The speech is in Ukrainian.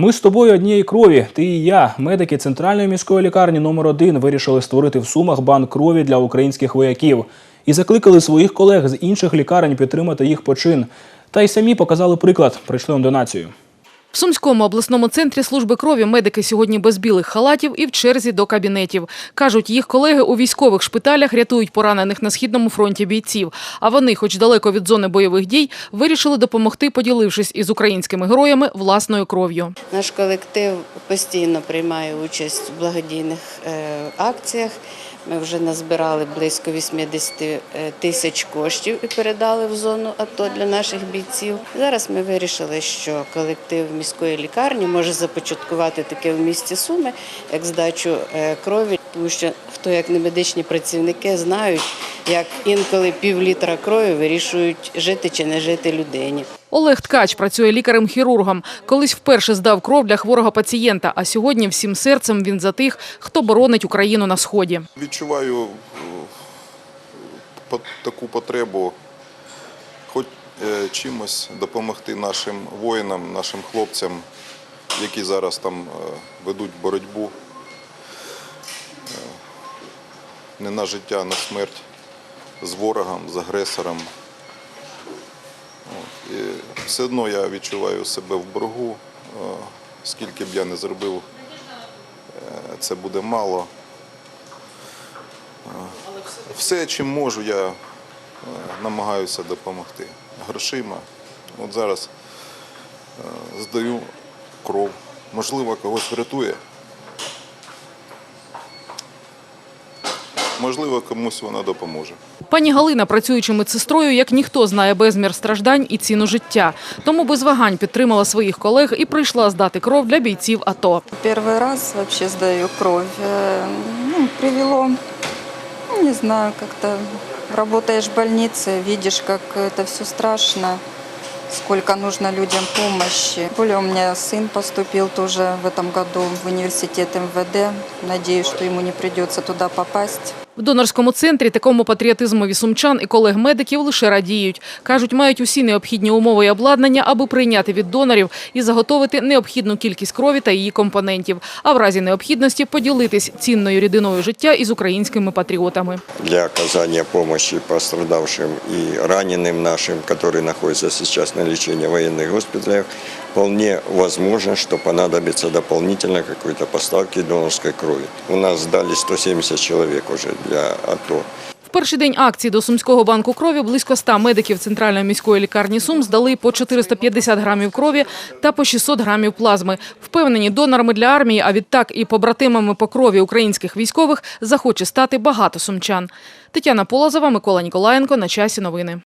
Ми з тобою однієї крові, ти і я. Медики центральної міської лікарні номер 1 вирішили створити в Сумах банк крові для українських вояків і закликали своїх колег з інших лікарень підтримати їх почин. Та й самі показали приклад, прийшли на донацію. В Сумському обласному центрі служби крові медики сьогодні без білих халатів і в черзі до кабінетів. Кажуть, їх колеги у військових шпиталях рятують поранених на східному фронті бійців. А вони, хоч далеко від зони бойових дій, вирішили допомогти, поділившись із українськими героями власною кров'ю. Наш колектив постійно приймає участь в благодійних е, акціях. Ми вже назбирали близько 80 е, тисяч коштів і передали в зону АТО для наших бійців. Зараз ми вирішили, що колектив міської лікарні може започаткувати таке в місті Суми, як здачу е, крові, тому що хто як не медичні працівники знають, як інколи пів літра крові вирішують жити чи не жити людині. Олег Ткач працює лікарем-хірургом. Колись вперше здав кров для хворого пацієнта, а сьогодні всім серцем він за тих, хто боронить Україну на сході. Відчуваю е, таку потребу хоч е, чимось допомогти нашим воїнам, нашим хлопцям, які зараз там е, ведуть боротьбу не на життя, а на смерть з ворогом, з агресором. Все одно я відчуваю себе в боргу, е, скільки б я не зробив, е, це буде мало. Все, чим можу, я е, намагаюся допомогти. Грошима. От зараз е, здаю кров. Можливо, когось врятує. Можливо, комусь вона допоможе. Пані Галина, працюючи медсестрою, як ніхто знає безмір страждань і ціну життя. Тому без вагань підтримала своїх колег і прийшла здати кров для бійців АТО. Первый раз вообще сдаю кровь. Э, Ну, привело, ну, не знаю, как-то работаешь в больнице, видишь, как это все страшно, сколько нужно людям помощи. Более у меня сын поступил тоже в этом году в университет МВД. Надеюсь, что ему не придется туда попасть. В донорському центрі такому патріотизмові сумчан і колег-медиків лише радіють. Кажуть, мають усі необхідні умови і обладнання, аби прийняти від донорів і заготовити необхідну кількість крові та її компонентів. А в разі необхідності поділитись цінною рідиною життя із українськими патріотами. для оказания помощи пострадавшим и раненым нашим, которые находятся сейчас на лечении в военных госпиталях, вполне возможно, что понадобится дополнительно какой-то поставки донорской крови. У нас сдали 170 человек уже для АТО. В перший день акції до Сумського банку крові близько 100 медиків Центральної міської лікарні Сум здали по 450 грамів крові та по 600 грамів плазми. Впевнені, донорами для армії, а відтак і побратимами по крові українських військових захоче стати багато сумчан. Тетяна Полозова, Микола Ніколаєнко. На часі новини.